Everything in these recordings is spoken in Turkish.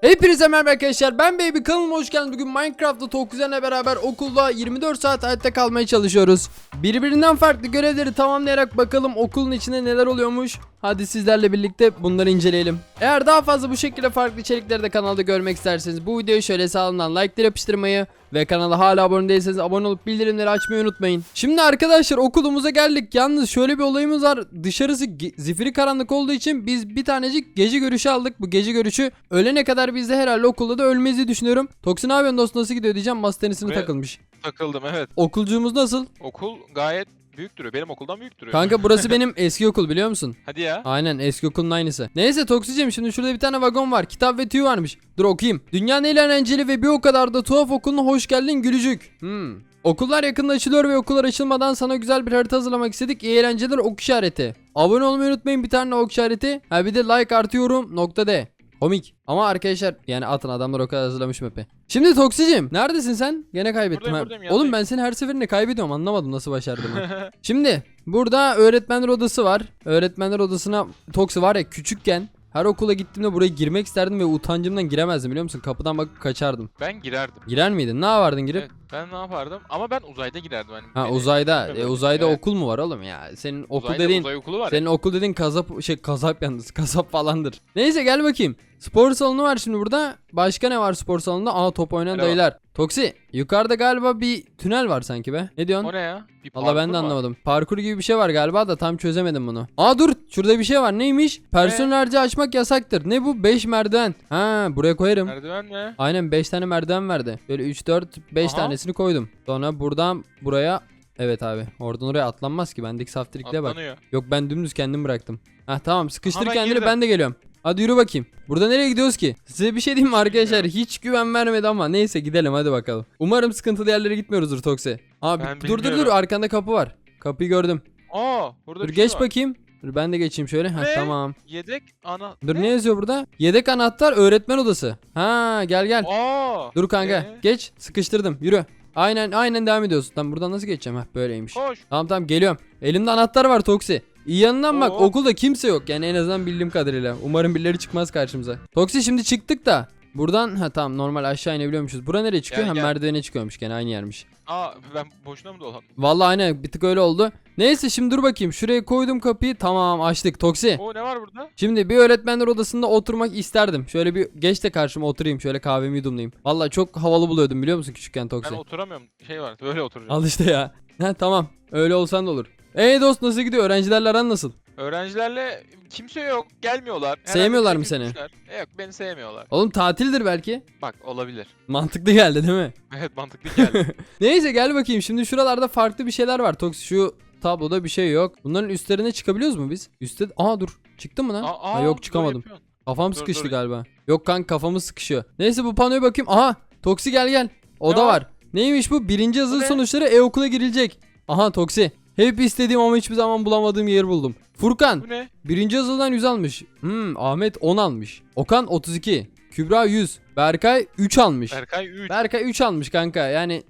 Hepinize merhaba arkadaşlar ben Baby kanalıma hoş geldiniz. Bugün Minecraft'ta Tokuzan'la beraber okulda 24 saat hayatta kalmaya çalışıyoruz. Birbirinden farklı görevleri tamamlayarak bakalım okulun içinde neler oluyormuş. Hadi sizlerle birlikte bunları inceleyelim. Eğer daha fazla bu şekilde farklı içerikleri de kanalda görmek isterseniz bu videoyu şöyle sağından like'lar yapıştırmayı ve kanala hala abone değilseniz abone olup bildirimleri açmayı unutmayın. Şimdi arkadaşlar okulumuza geldik. Yalnız şöyle bir olayımız var. Dışarısı zifiri karanlık olduğu için biz bir tanecik gece görüşü aldık. Bu gece görüşü ölene kadar biz de herhalde okulda da ölmeyiz düşünüyorum. Toksin abi dost nasıl gidiyor diyeceğim. Masa tenisine takılmış. Takıldım evet. Okulcuğumuz nasıl? Okul gayet büyük duruyor. Benim okuldan büyük duruyor. Kanka burası benim eski okul biliyor musun? Hadi ya. Aynen eski okulun aynısı. Neyse Toksicim şimdi şurada bir tane vagon var. Kitap ve tüy varmış. Dur okuyayım. Dünyanın en eğlenceli ve bir o kadar da tuhaf okuluna hoş geldin gülücük. Hmm. Okullar yakında açılıyor ve okullar açılmadan sana güzel bir harita hazırlamak istedik. İyi eğlenceler ok işareti. Abone olmayı unutmayın bir tane ok işareti. Ha bir de like artı yorum nokta de. Komik. Ama arkadaşlar yani atın adamlar o kadar hazırlamış map'i. Şimdi Toksicim neredesin sen? Gene kaybettim. Buradayım, ha. buradayım, Oğlum ben seni her seferinde kaybediyorum anlamadım nasıl başardım. Şimdi burada öğretmenler odası var. Öğretmenler odasına Toksi var ya küçükken her okula gittiğimde buraya girmek isterdim ve utancımdan giremezdim biliyor musun? Kapıdan bakıp kaçardım. Ben girerdim. Girer miydin? Ne yapardın girip? Evet, ben ne yapardım? Ama ben uzayda girerdim. Hani Ha beni uzayda. E, uzayda Evet. okul mu var oğlum ya? Senin okul Uzayda dediğin uzay okulu var senin okul dediğin kasap şey kasap yalnız kasap falandır. Neyse gel bakayım. Spor salonu var şimdi burada. Başka ne var spor salonunda? Aa top oynayan Merhaba. dayılar. Toksi yukarıda galiba bir tünel var sanki be. Ne diyorsun? O ne ya? Bir Valla ben parkur de mu? anlamadım. Parkur gibi bir şey var galiba da tam çözemedim bunu. Aa dur şurada bir şey var neymiş? Personel harcı açmak yasaktır. Ne bu? 5 merdiven. Ha buraya koyarım. Merdiven mi? Aynen 5 tane merdiven verdi. Böyle 3 4 5 Aha. tanesini koydum. Sonra buradan buraya Evet abi. Oradan oraya atlanmaz ki. Bendeki saftirikliğe bak. Atlanıyor. Yok ben dümdüz kendim bıraktım. Ha tamam sıkıştır Aha, ben kendini girdim. ben de geliyorum. Hadi yürü bakayım. Burada nereye gidiyoruz ki? Size bir şey diyeyim mi arkadaşlar? Hiç güven vermedi ama neyse gidelim hadi bakalım. Umarım sıkıntılı yerlere gitmiyoruzdur Toksi. Abi Ben dur dur dur bilmiyorum. arkanda kapı var. Kapıyı gördüm. Aa, burada Dur bir şey geç var. bakayım. Dur ben de geçeyim şöyle. Ha Ne? tamam. Yedek ana. Dur ne? yazıyor burada? Yedek anahtar öğretmen odası. Ha gel gel. Aa. Dur kanka. ee? Geç. Sıkıştırdım. Yürü. Aynen aynen devam ediyorsun. Tamam buradan nasıl geçeceğim? Ha böyleymiş. Koş. Tamam tamam geliyorum. Elimde anahtar var Toksi. İyi yanından bak Oo. okulda kimse yok yani en azından bildiğim kadarıyla. Umarım birileri çıkmaz karşımıza. Toksi şimdi çıktık da. Buradan ha tamam normal aşağı inebiliyormuşuz. Bura nereye çıkıyor? Gel, gel. merdivene çıkıyormuş gene aynı yermiş. Aa, ben boşuna mı dolandım? Vallahi aynen bir tık öyle oldu. Neyse şimdi dur bakayım. Şuraya koydum kapıyı. Tamam açtık Toksi. O ne var burada? Şimdi bir öğretmenler odasında oturmak isterdim. Şöyle bir geç de karşıma oturayım. Şöyle kahvemi yudumlayayım. Vallahi çok havalı buluyordum biliyor musun küçükken Toksi. Ben oturamıyorum. Şey var. Böyle oturacağım. Al işte ya. Ha tamam. Öyle olsan da olur. Ey dost nasıl gidiyor? Öğrencilerle aran nasıl? Öğrencilerle kimse yok. Gelmiyorlar. Herhalde Sevmiyorlar mı seni? gülmüşler. E, Yok beni sevmiyorlar. Oğlum tatildir belki. Bak olabilir. Mantıklı geldi değil mi? Evet mantıklı geldi. Neyse gel bakayım. Şimdi şuralarda farklı bir şeyler var. Toks şu tabloda bir şey yok. Bunların üstlerine çıkabiliyoruz mu biz? Üstte... Aa dur. Çıktı mı lan? Aa, ha, yok çıkamadım. Kafam Dur, sıkıştı dur. galiba. Yok kanka kafamız sıkışıyor. Neyse bu panoya bakayım. Aha Toksi gel gel. O Ne var? var. Neymiş bu? Birinci hazır ne? sonuçları e-okula girilecek. Aha Toksi. Hep istediğim ama hiçbir zaman bulamadığım yer buldum. Furkan Bu ne? birinci yazıldan 100 almış. Hmm, Ahmet 10 almış. Okan 32. Kübra 100. Berkay 3 almış. Berkay 3. Berkay 3 almış kanka yani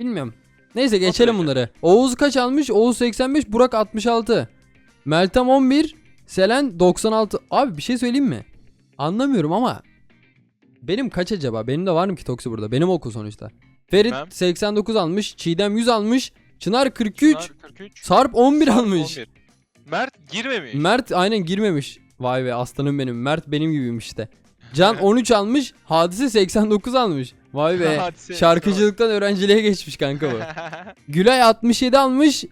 bilmiyorum. Neyse geçelim bunları. Oğuz kaç almış? Oğuz 85, Burak 66. Meltem 11, Selen 96. Abi bir şey söyleyeyim mi? Anlamıyorum ama benim kaç acaba? Benim de var mı ki Toksi burada? Benim okul sonuçta. Ferit Bilmem. 89 almış, Çiğdem 100 almış, Çınar 43, Çınar 43. Sarp 11 Sarp almış. 11. Mert girmemiş. Mert aynen girmemiş. Vay be aslanım benim. Mert benim gibiymiş işte. Can 13 almış, Hadise 89 almış. Vay be. Hadise, Şarkıcılıktan öğrenciliğe geçmiş kanka bu. Gülay 67 almış.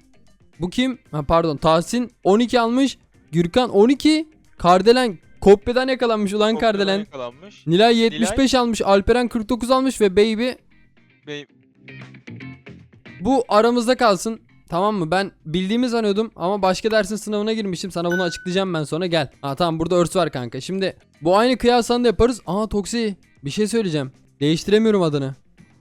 Bu kim? Ha pardon Tahsin 12 almış. Gürkan 12. Kardelen kopyadan yakalanmış ulan Kopyadan Kardelen. yakalanmış. Nilay 75 almış. Alperen 49 almış ve Baby Bey, bu aramızda kalsın. Tamam mı? Ben bildiğimi sanıyordum ama başka dersin sınavına girmişim. Sana bunu açıklayacağım ben sonra gel. Ha tamam burada örs var kanka. Şimdi bu aynı kıyasanı da yaparız. Aa Toksi bir şey söyleyeceğim. Değiştiremiyorum adını.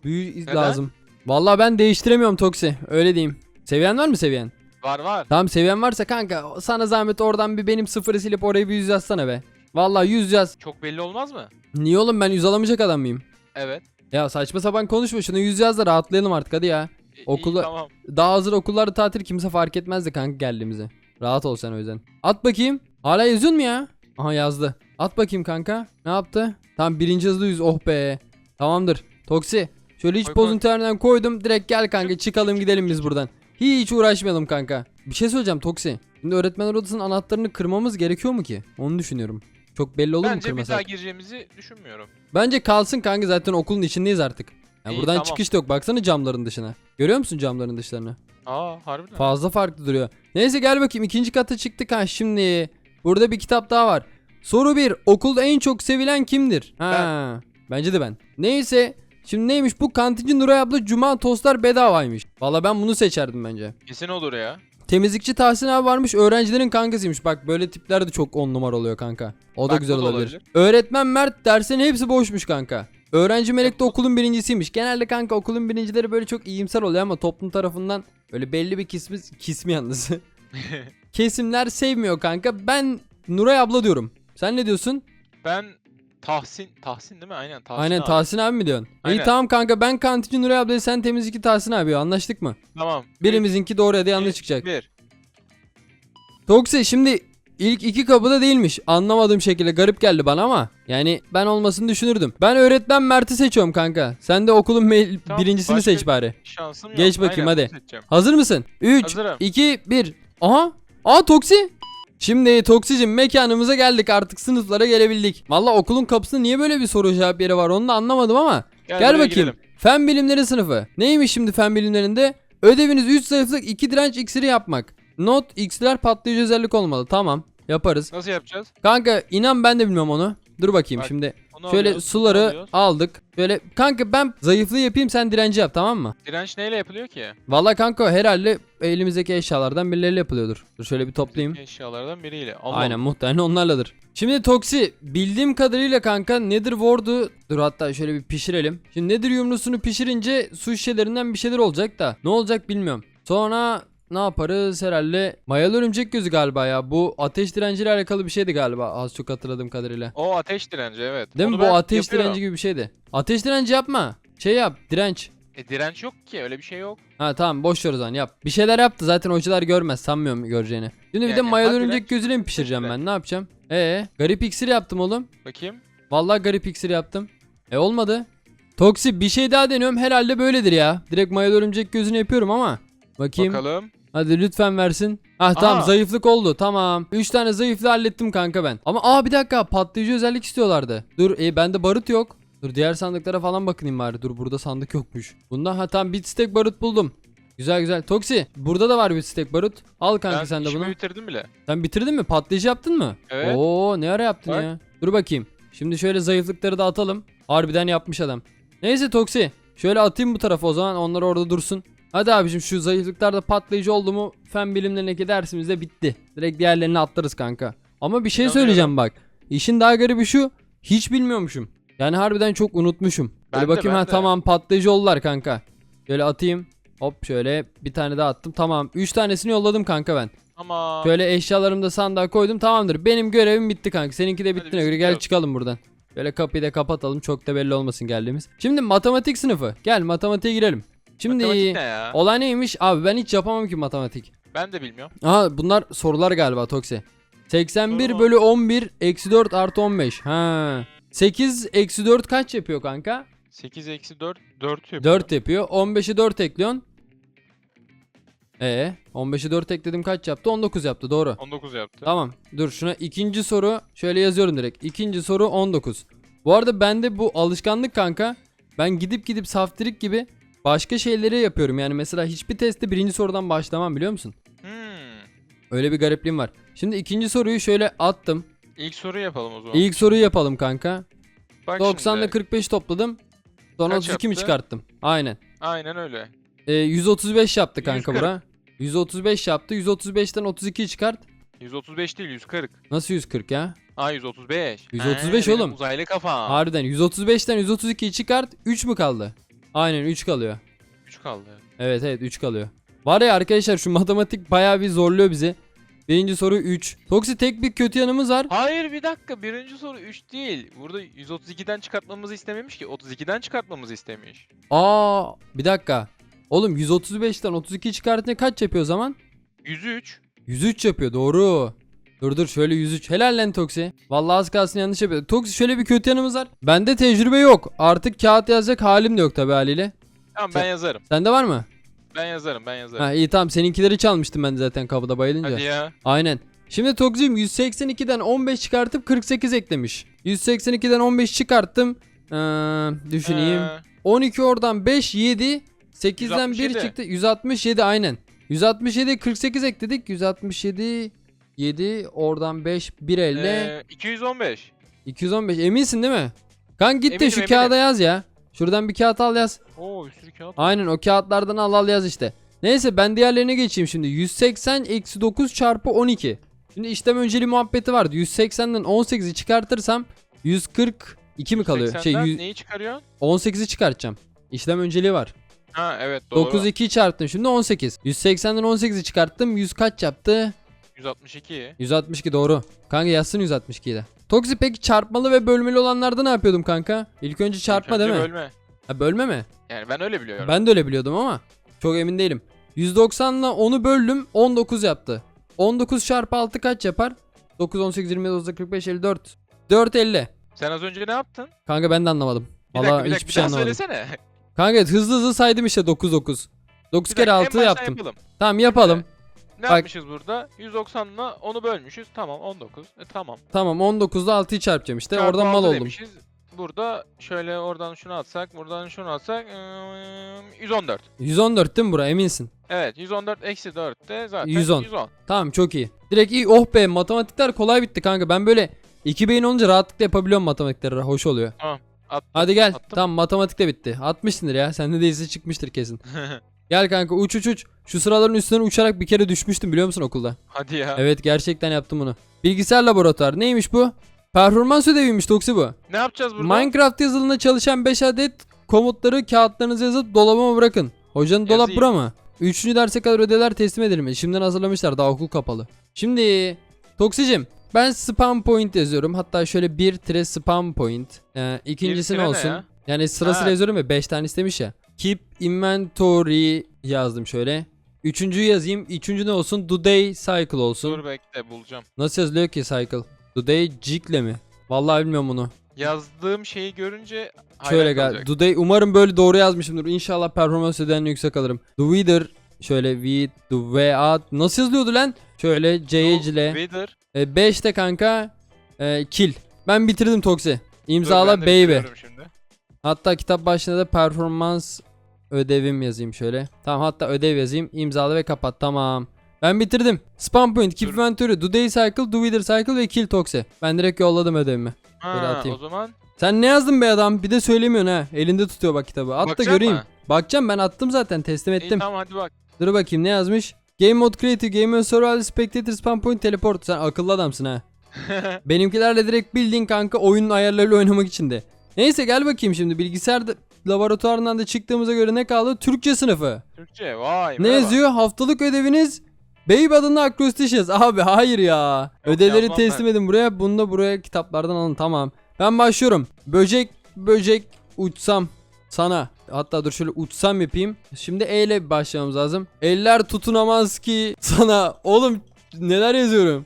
Büyü Neden? lazım. Vallahi ben değiştiremiyorum Toksi. Öyle diyeyim. Seviyen var mı seviyen? var var. Tamam seviyen varsa kanka sana zahmet oradan bir benim sıfırı silip oraya bir yüz yazsana be. Vallahi yüz yaz. Çok belli olmaz mı? Niye oğlum ben yüz alamayacak adam mıyım? Evet. Ya saçma sapan konuşma şunu yüz yaz da rahatlayalım artık hadi ya. E, iyi, Okula- tamam. Daha hazır okullarda tatil kimse fark etmezdi kanka geldiğimizi. Rahat ol sen o yüzden. At bakayım. Hala yazıyorsun mu ya? Aha yazdı. At bakayım kanka. Ne yaptı? Tamam birinci hızlı yüz. Oh be. Tamamdır. Toksi. Şöyle hiç koy. bozuntularından koydum. Direkt gel kanka çıkalım gidelim biz buradan. Hiç uğraşmayalım kanka. Bir şey söyleyeceğim Toksi. Şimdi öğretmenler odasının anahtarını kırmamız gerekiyor mu ki? Onu düşünüyorum. Çok belli olur mu Bence bir kırmasak? daha gireceğimizi düşünmüyorum. Bence kalsın kanka zaten okulun içindeyiz artık. Ya İyi, buradan tamam. çıkış da yok. Baksana camların dışına. Görüyor musun camların dışlarını? Aa harbiden. Fazla farklı duruyor. Neyse gel bakayım ikinci kata çıktık ha şimdi. Burada bir kitap daha var. Soru 1. Okulda en çok sevilen kimdir? Ha. Bence de ben. Neyse. Şimdi neymiş bu kantinci Nuray abla cuma tostlar bedavaymış. Valla ben bunu seçerdim bence. Kesin olur ya. Temizlikçi Tahsin abi varmış öğrencilerin kankasıymış. Bak böyle tipler de çok on numara oluyor kanka. O da Bak, güzel bu da olabilir. olabilir. Öğretmen Mert dersinin hepsi boşmuş kanka. Öğrenci Melek de okulun birincisiymiş. Genelde kanka okulun birincileri böyle çok iyimser oluyor ama toplum tarafından böyle belli bir kismi, kismi yalnız. Kesimler sevmiyor kanka. Ben Nuray abla diyorum. Sen ne diyorsun? ben Tahsin, Tahsin değil mi? Aynen Tahsin Aynen abi. Tahsin abi mi diyorsun? İyi Aynen. tamam kanka ben kantinci Nuray ablayı sen temizlikçi Tahsin abi anlaştık mı? Tamam. Birimizinki doğru ya da yanlış çıkacak. Bir. Toksi şimdi ilk iki kapıda değilmiş. Anlamadığım şekilde garip geldi bana ama yani ben olmasını düşünürdüm. Ben öğretmen Mert'i seçiyorum kanka. Sen de okulun me- Tamam, birincisini başka- seç bari. Şansım yok. Geç bakayım, Aynen, hadi. seçeceğim. Hazır mısın? 3, Hazırım. 2, 1. Aha. Aa Toksi. Şimdi Toksicim mekanımıza geldik artık sınıflara gelebildik. Valla okulun kapısında niye böyle bir soru cevap yeri var onu da anlamadım ama. Gel, buraya bakayım. gidelim. Fen bilimleri sınıfı. Neymiş şimdi fen bilimlerinde? Ödeviniz 3 sayfalık 2 direnç iksiri yapmak. Not x'ler patlayıcı özellik olmalı. Tamam. Yaparız. Nasıl yapacağız? Kanka inan ben de bilmiyorum onu. Dur bakayım Bak, şimdi. Onu Şöyle alıyoruz, suları alıyoruz. aldık. Şöyle kanka ben zayıflığı yapayım sen direnci yap tamam mı? Direnç neyle yapılıyor ki? Valla kanka herhalde elimizdeki eşyalardan birileriyle yapılıyordur. Dur şöyle bir toplayayım. Eşyalardan biriyle. Allah Aynen muhtemelen onlarladır. Şimdi Toksi bildiğim kadarıyla kanka Nether Ward'u dur hatta şöyle bir pişirelim. Şimdi Nether yumrusunu pişirince su şişelerinden bir şeyler olacak da ne olacak bilmiyorum. Sonra ne yaparız herhalde mayalı örümcek gözü galiba ya bu ateş direnciyle alakalı bir şeydi galiba az çok hatırladığım kadarıyla. O ateş direnci evet. Değil mi Onu bu ben ateş yapıyorum. direnci gibi bir şeydi. Ateş direnci yapma. Şey yap direnç. E direnç yok ki öyle bir şey yok. Ha tamam boş ver o zaman yap. Bir şeyler yaptı zaten hocalar görmez sanmıyorum göreceğini. Şimdi bir de Yani, mayalı ha, örümcek direnç, gözüyle mi pişireceğim ben ne yapacağım? Ee garip iksir yaptım oğlum. Bakayım. Vallahi garip iksir yaptım. E olmadı. Toksi bir şey daha deniyorum herhalde böyledir ya. Direkt mayalı örümcek gözünü yapıyorum ama. Bakayım. Bakalım. Hadi lütfen versin. Ah tamam Aha. zayıflık oldu tamam. 3 tane zayıflığı hallettim kanka ben. Ama aa bir dakika patlayıcı özellik istiyorlardı. Dur e bende barut yok. Dur diğer sandıklara falan bakayım bari. Dur burada sandık yokmuş. Bunda ha tamam bir stack barut buldum. Güzel güzel. Toksi burada da var bir stack barut. Al kanka ben sen de bunu. bitirdim bile. Sen bitirdin mi? Patlayıcı yaptın mı? Evet. Oo ne ara yaptın Bak. ya? Dur bakayım. Şimdi şöyle zayıflıkları da atalım. Harbiden yapmış adam. Neyse Toksi. Şöyle atayım bu tarafa o zaman onlar orada dursun. Hadi abicim şu zayıflıklar da patlayıcı oldu mu fen bilimlerindeki dersimiz de bitti. Direkt diğerlerini atlarız kanka. Ama bir şey söyleyeceğim bak. İşin daha garibi şu. Hiç bilmiyormuşum. Yani harbiden çok unutmuşum. Ben Böyle de, bakayım ben ha de. tamam patlayıcı oldular kanka. Şöyle atayım. Hop şöyle bir tane daha attım. Tamam. 3 tanesini yolladım kanka ben. Ama Şöyle eşyalarımı da sandığa koydum tamamdır. Benim görevim bitti kanka. Seninki de bittiğine biz göre gel gidiyoruz. çıkalım buradan. Böyle kapıyı da kapatalım. Çok da belli olmasın geldiğimiz. Şimdi matematik sınıfı. Gel matematiğe girelim. Şimdi matematik ne ya? olay neymiş? Abi ben hiç yapamam ki matematik. Ben de bilmiyorum. Aha bunlar sorular galiba Toksi. 81 Soru mu? bölü 11 eksi 4 artı 15. Ha. 8 eksi 4 kaç yapıyor kanka? 8 eksi 4 4 yapıyor. 4 yapıyor. 15'i 4 ekliyorsun. Ee, 15'i 4 ekledim kaç yaptı? 19 yaptı doğru. 19 yaptı. Tamam. Dur şuna ikinci soru şöyle yazıyorum direkt. İkinci soru 19. Bu arada bende bu alışkanlık kanka. Ben gidip gidip saftirik gibi başka şeyleri yapıyorum. Yani mesela hiçbir testte birinci sorudan başlamam biliyor musun? Hmm. Öyle bir garipliğim var. Şimdi ikinci soruyu şöyle attım. İlk soru yapalım o zaman. İlk soruyu yapalım kanka. Bak 90 ile şimdi. 45 topladım. Sonra Kaç 32 mi yaptı? çıkarttım? Aynen. Aynen öyle. Ee, 135 yaptı kanka 140. bura. 135 yaptı. 135'ten 32 çıkart. 135 değil 140. Nasıl 140 ya? Aa 135. 135 Ee, benim oğlum. Uzaylı kafa. Harbiden 135'ten 132'yi çıkart 3 mü kaldı? Aynen 3 kalıyor. 3 kaldı. Evet evet 3 kalıyor. Var ya arkadaşlar şu matematik bayağı bir zorluyor bizi. Birinci soru 3. Toksi tek bir kötü yanımız var. Hayır bir dakika birinci soru 3 değil. Burada 132'den çıkartmamızı istememiş ki 32'den çıkartmamızı istemiş. Aa bir dakika. Oğlum 135'ten 32 çıkartınca kaç yapıyor o zaman? 103. 103 yapıyor doğru. Dur dur şöyle 103. Helal lan Toksi. Vallahi az kalsın yanlış yapıyor. Toksi şöyle bir kötü yanımız var. Bende tecrübe yok. Artık kağıt yazacak halim de yok tabi haliyle. Tamam Sen- ben yazarım. Sende var mı? Ben yazarım ben yazarım. Ha iyi tamam seninkileri çalmıştım ben zaten kapıda bayılınca. Hadi ya. Aynen. Şimdi Tokzi'm 182'den 15 çıkartıp 48 eklemiş. 182'den 15 çıkarttım. Ee, düşüneyim. Ee, 12 oradan 5 7 8'den 1 167. çıktı 167 aynen. 167 48 ekledik. 167 7 oradan 5 1 elde ee, 215. 215 eminsin değil mi? Kan git de Eminim, şu eminim. kağıda yaz ya. Şuradan bir kağıt al yaz. Oo bir sürü kağıt. Aynen o kağıtlardan al al yaz işte. Neyse ben diğerlerine geçeyim şimdi. 180 eksi 9 çarpı 12. Şimdi işlem önceli muhabbeti vardı. 180'den 18'i çıkartırsam 142 mi kalıyor? Şey 80'den yüz- neyi çıkarıyorsun? 18'i çıkartacağım. İşlem önceliği var. Ha evet doğru. 9 2 çarptım şimdi 18. 180'den 18'i çıkarttım. 100 kaç yaptı? 162. 162 doğru. Kanka yazsın 162'yi de. Toksi peki çarpmalı ve bölmeli olanlarda ne yapıyordum kanka? İlk önce çarpma değil mi? Bölme. Ha bölme mi? Yani ben öyle biliyorum. Ben de öyle biliyordum ama çok emin değilim. 190 ile 10'u böldüm 19 yaptı. 19 çarpı 6 kaç yapar? 9, 18, 20, 30, 45, 54. 4, 50. Sen az önce ne yaptın? Kanka ben de anlamadım. Bir Valla dakika bir dakika hiçbir bir şey anlamadım. söylesene. Kanka hızlı hızlı saydım işte 9, 9. 9 Bir kere dakika, en 6 baştan yaptım. Yapalım. Tamam yapalım. Ne Bak- yapmışız burada? 190'la onu bölmüşüz. Tamam 19. E, tamam. Tamam 19'da 6'yı çarpacağım işte. Çarpı Oradan mal altı oldum. demişiz. Burada şöyle oradan şunu atsak, buradan şunu atsak eee, 114. 114 değil mi bura eminsin? Evet 114 eksi 4 de zaten 110. 110. Tamam çok iyi. Direkt iyi. Oh be matematikler kolay bitti kanka. Ben böyle 2 beyin olunca rahatlıkla yapabiliyorum matematikleri. Hoş oluyor. Attım. Hadi gel. Attım. Tamam matematik de bitti. Atmışsındır ya. Sende değilse çıkmıştır kesin. Gel kanka uç uç uç. Şu sıraların üstünden uçarak bir kere düşmüştüm biliyor musun okulda? Hadi ya. Evet gerçekten yaptım bunu. Bilgisayar laboratuvar. Neymiş bu? Performans ödeviymiş Toksi bu. Ne yapacağız burada? Minecraft yazılımında çalışan 5 adet komutları kağıtlarınıza yazıp dolabıma bırakın. Hocanın dolap Yazayım. bura mı? Üçüncü derse kadar ödevler teslim edilmiş. Şimdiden hazırlamışlar daha okul kapalı. Şimdi Toksicim ben spam point yazıyorum. Hatta şöyle bir tire spam point. Ee, ikincisi ne olsun? ya? Yani sırasıyla Ha. yazıyorum ya 5 tane istemiş ya. Keep inventory yazdım şöyle. Üçüncüyü yazayım. Üçüncü ne olsun? Do day cycle olsun. Dur bekle bulacağım. Nasıl yazılıyor ki cycle? Do day jigle mi? Vallahi bilmiyorum bunu. Yazdığım şeyi görünce Şöyle kalacak. Do they umarım böyle doğru yazmışımdır. İnşallah performans ödeyen yüksek alırım. Do wither şöyle we at nasıl yazılıyordu lan? Şöyle C ile Wither. 5 de kanka e, kill. Ben bitirdim. Dur, İmzala ben de baby. bitiriyorum Şimdi. Hatta kitap başına da performans ödevim yazayım şöyle. Tamam hatta ödev yazayım. İmzala ve kapat. Tamam. Ben bitirdim. Spam point, keep Dur. inventory, do day cycle, do wither cycle ve kill Toksi. Ben direkt yolladım ödevimi. Böyle Ha, atayım. o zaman Sen ne yazdın be adam? Bir de söylemiyorsun ha. Elinde tutuyor bak kitabı. At da Bakacak göreyim. mı? Bakacağım ben attım zaten teslim iyi, ettim. tamam hadi bak. Dur bakayım ne yazmış? Game mode creative, game mode survival, spectator, spam point, teleport. Sen akıllı adamsın ha. Benimkilerle direkt bildiğin kanka oyunun ayarlarıyla oynamak için de. Neyse gel bakayım şimdi bilgisayar da- laboratuvarından da çıktığımıza göre ne kaldı? Türkçe sınıfı. Türkçe vay. Ne merhaba. yazıyor? Haftalık ödeviniz Babe adında acrostitious. Abi hayır ya. Yok, Ödevleri teslim edin buraya. Bunu da buraya kitaplardan alın. Tamam. Ben başlıyorum. Böcek böcek uçsam sana. Hatta dur şöyle uçsam yapayım. Şimdi E ile başlamamız lazım. Eller tutunamaz ki sana. Oğlum neler yazıyorum?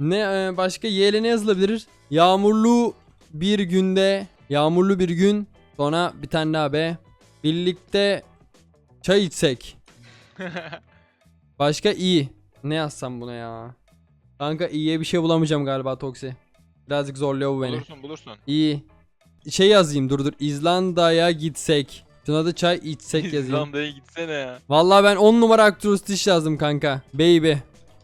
Ne e, başka Y ile ne yazılabilir? Yağmurlu bir günde yağmurlu bir gün sonra bir tane daha be. Birlikte çay içsek. Başka iyi. Ne yazsam buna ya? Kanka iyiye bir şey bulamayacağım galiba Toksi. Birazcık zorluyor bu beni. bulursun bulursun. İyi. Şey yazayım dur dur. İzlanda'ya gitsek. Şuna da çay içsek yazayım. İzlanda'ya gitsene ya. Vallahi ben 10 numara aktrostiş yazdım kanka. Baby.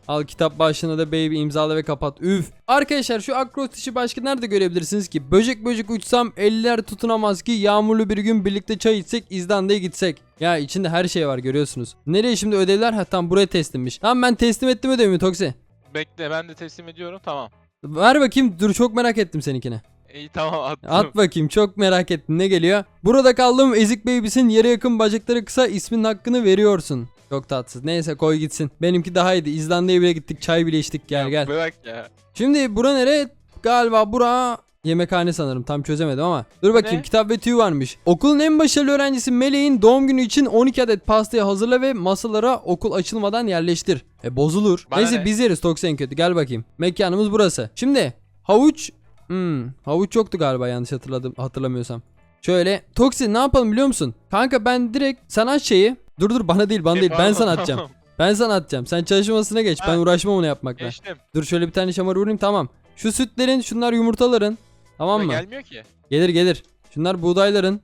Al kitap başlığına da baby imzala ve kapat. Üf. Arkadaşlar şu akrostişi başka nerede görebilirsiniz ki? Böcek böcek uçsam eller tutunamaz ki yağmurlu bir gün birlikte çay içsek İzlanda'ya gitsek. Ya içinde her şey var görüyorsunuz. Nereye şimdi ödevler? Ha tamam buraya teslimmiş. Tamam ben teslim ettim ödevimi Toksi. Bekle ben de teslim ediyorum tamam. Ver bakayım dur çok merak ettim seninkine. İyi tamam attım. At bakayım çok merak ettim ne geliyor. Burada kaldığım ezik babysin yere yakın bacakları kısa ismin hakkını veriyorsun. Çok tatsız. Neyse koy gitsin. Benimki daha iyiydi. İzlanda'ya bile gittik. Çay bile içtik. Gel gel. Bırak ya. Şimdi bura nere? Galiba bura yemekhane sanırım tam çözemedim ama. Dur bakayım ne? kitap ve tüy varmış. Okulun en başarılı öğrencisi Meleğin doğum günü için 12 adet pastayı hazırla ve masalara okul açılmadan yerleştir. E bozulur. Bana Neyse ne? biz yeriz Toksi en kötü gel bakayım. Mekanımız burası. Şimdi havuç hmm, havuç yoktu galiba yanlış hatırladım hatırlamıyorsam. Şöyle Toksi ne yapalım biliyor musun? Kanka ben direkt sen aç şeyi. Dur dur bana değil bana E, değil ben pardon, sana atacağım. tamam. Ben sana atacağım. Sen çalışmasına geç. Ben Ha. uğraşmam onu yapmakla. Geçtim. Dur şöyle bir tane şamar vurayım tamam. Şu sütlerin şunlar yumurtaların. Tamam Ama mı? Gelmiyor ki. Gelir gelir. Şunlar buğdayların.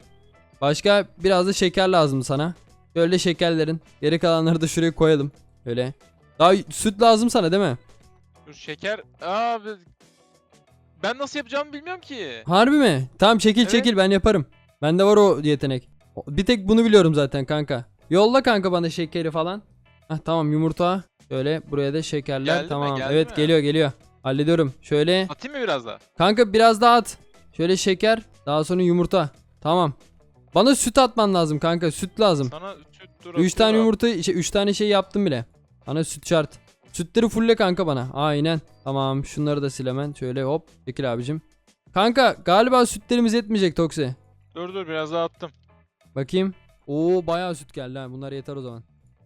Başka biraz da şeker lazım sana. Şöyle şekerlerin. Geri kalanları da şuraya koyalım. Öyle. Daha süt lazım sana değil mi? Dur şeker. Abi. Ben nasıl yapacağımı bilmiyorum ki. Harbi mi? Tamam çekil Evet. çekil ben yaparım. Bende var o yetenek. O- Bir tek bunu biliyorum zaten kanka. Yolla kanka bana şekeri falan. Hah tamam yumurta. Şöyle buraya da şekerler. Geldi mi? tamam. Geldi evet mi? geliyor geliyor. Hallediyorum. Şöyle Atayım mı biraz daha? Kanka biraz daha at. Şöyle şeker. Daha sonra yumurta. Tamam. Bana süt atman lazım kanka. Süt lazım. Sana süt dur 3 tane yumurta, şey, 3 tane şey yaptım bile. Bana süt şart. Sütleri fulle kanka bana. Aynen. Tamam. Şunları da sil hemen. Şöyle hop. Çekil abicim. Kanka galiba sütlerimiz yetmeyecek Toksi. Dur dur biraz daha attım. Bakayım. Oo bayağı süt geldi ha. Bunlar yeter o zaman.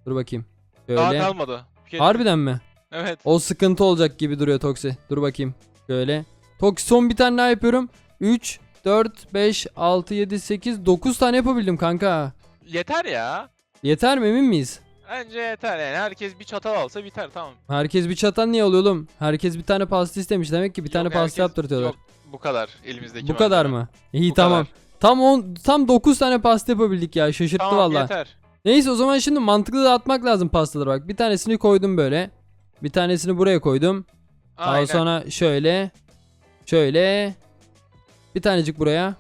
Dur bakayım. Daha Şöyle. kalmadı. Tükettim. Harbiden mi? Evet. O sıkıntı olacak gibi duruyor Toksi. Dur bakayım. Şöyle. Toksi son bir tane daha yapıyorum. 3, 4, 5, 6, 7, 8, 9 tane yapabildim kanka. Yeter ya. Yeter mi emin miyiz? Bence yeter yani. Herkes bir çatal alsa biter tamam. Herkes bir çatan niye oluyor oğlum? Herkes bir tane pasta istemiş demek ki bir tane Yok, pasta herkes- yaptırtıyorlar. Yok bu kadar elimizdeki Bu kadar malzeme. mı? İyi Bu tamam. kadar. Tam on, tam 9 tane pasta yapabildik ya. Şaşırttı Tamam valla. yeter. Neyse o zaman şimdi mantıklı dağıtmak lazım pastaları bak. Bir tanesini koydum böyle. Bir tanesini buraya koydum. Daha Aynen. sonra şöyle. Şöyle. Bir tanecik buraya.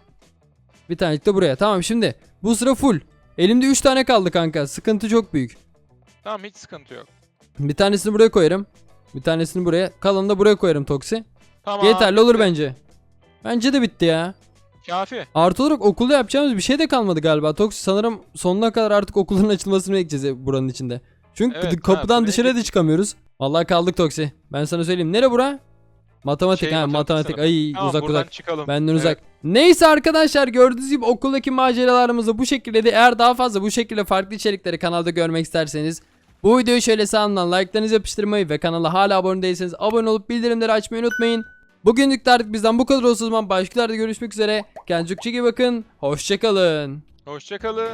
Bir tanecik de buraya. Tamam şimdi bu sıra full. Elimde 3 tane kaldı kanka. Sıkıntı çok büyük. Tamam hiç sıkıntı yok. Bir tanesini buraya koyarım. Bir tanesini buraya. Kalanını da buraya koyarım Toksi. Tamam. Yeterli olur bence. Bence de bitti ya. Kafi. Artı olarak okulda yapacağımız bir şey de kalmadı galiba. Toksi sanırım sonuna kadar artık okulların açılmasını bekleyeceğiz buranın içinde. Çünkü Evet, kapıdan buraya dışarıya da çıkamıyoruz. Vallahi kaldık Toksi. Ben sana söyleyeyim. Nere bura? Matematik Şey, ha matematik matematik. Ay Tamam uzak buradan uzak. çıkalım. Benden uzak. Neyse arkadaşlar gördüğünüz gibi okuldaki maceralarımızı bu şekilde de eğer daha fazla bu şekilde farklı içerikleri kanalda görmek isterseniz bu videoyu şöyle sağından like'larınızı yapıştırmayı ve kanala hala abone değilseniz abone olup bildirimleri açmayı unutmayın. Bugünlük de artık bizden bu kadar olsun başkalarda görüşmek üzere. Kendinize çok iyi bakın. Hoşçakalın. Hoşçakalın.